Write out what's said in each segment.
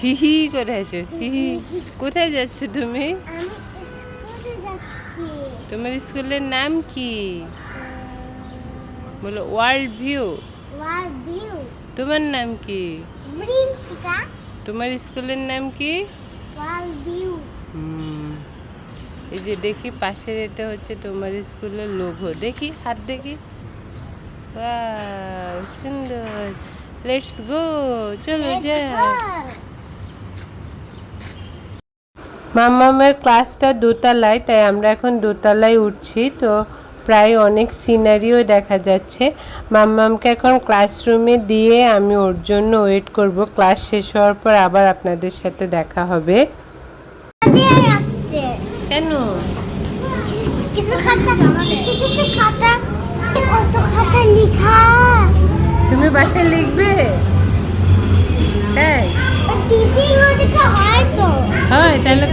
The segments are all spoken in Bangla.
হি হি করে আসো হি হি। কোথায় যাচ্ছ তুমি? তোমার স্কুলের নাম কি? বলো ওয়ার্ল্ড ভিউ। তোমার নাম কি? তোমার স্কুলের নাম কি। এই যে দেখি পাশের এটা হচ্ছে তোমার স্কুলের লোগো দেখি হাত দেখি। সুন্দর। লেটস গো চলো যাই। মামামের ক্লাসটা দোতলায় তাই আমরা এখন দোতলায় উঠছি। তো প্রায় অনেক সিনারিও দেখা যাচ্ছে। মাম্মামকে এখন ক্লাসরুমে দিয়ে আমি ওর জন্য ওয়েট করব। ক্লাস শেষ হওয়ার পর আবার আপনাদের সাথে দেখা হবে। কেন? কিছু খাতা কিছু কিছু খাতা। কত খাতা লেখা। তুমি বাসায় লিখবে? হ্যাঁ। টিফিন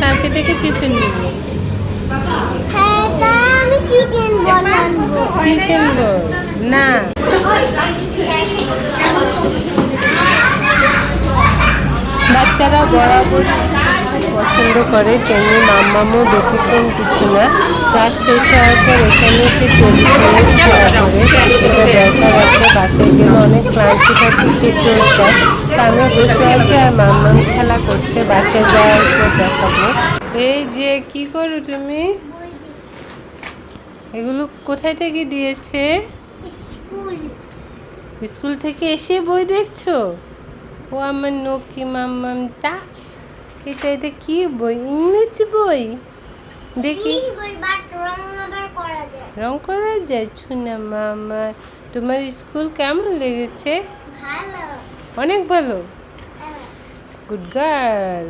কালকে থেকে টিফিন দেবো হ্যাঁ চিকেন রোল না। বাচ্চারা বরাবরই পছন্দ করে তেমনি মাম্মামও ব্যতিক্রম কিছু না। ক্লাস শেষ হওয়ার পর এখানে সে চল্লিশ মিনিট খেলা করে এটা দরকার আছে বাসায় গেলে অনেক ক্লান্তি থাকে খেতে চায় তা আমি বসে আছি আর মাম্মাম খেলা করছে বাসায় যাওয়ার পর দেখাবো। এই যে কি করো তুমি? এগুলো কোথায় থেকে দিয়েছে? স্কুল। স্কুল থেকে এসে বই দেখছ? ও আমার নকি মাম্মামটা। এটা এটা কি বই? ইংরেজি বই? দেখি। রং করা যায়। না মামা তোমার স্কুল কেমন লেগেছে? অনেক ভালো। হ্যাঁ। Good girl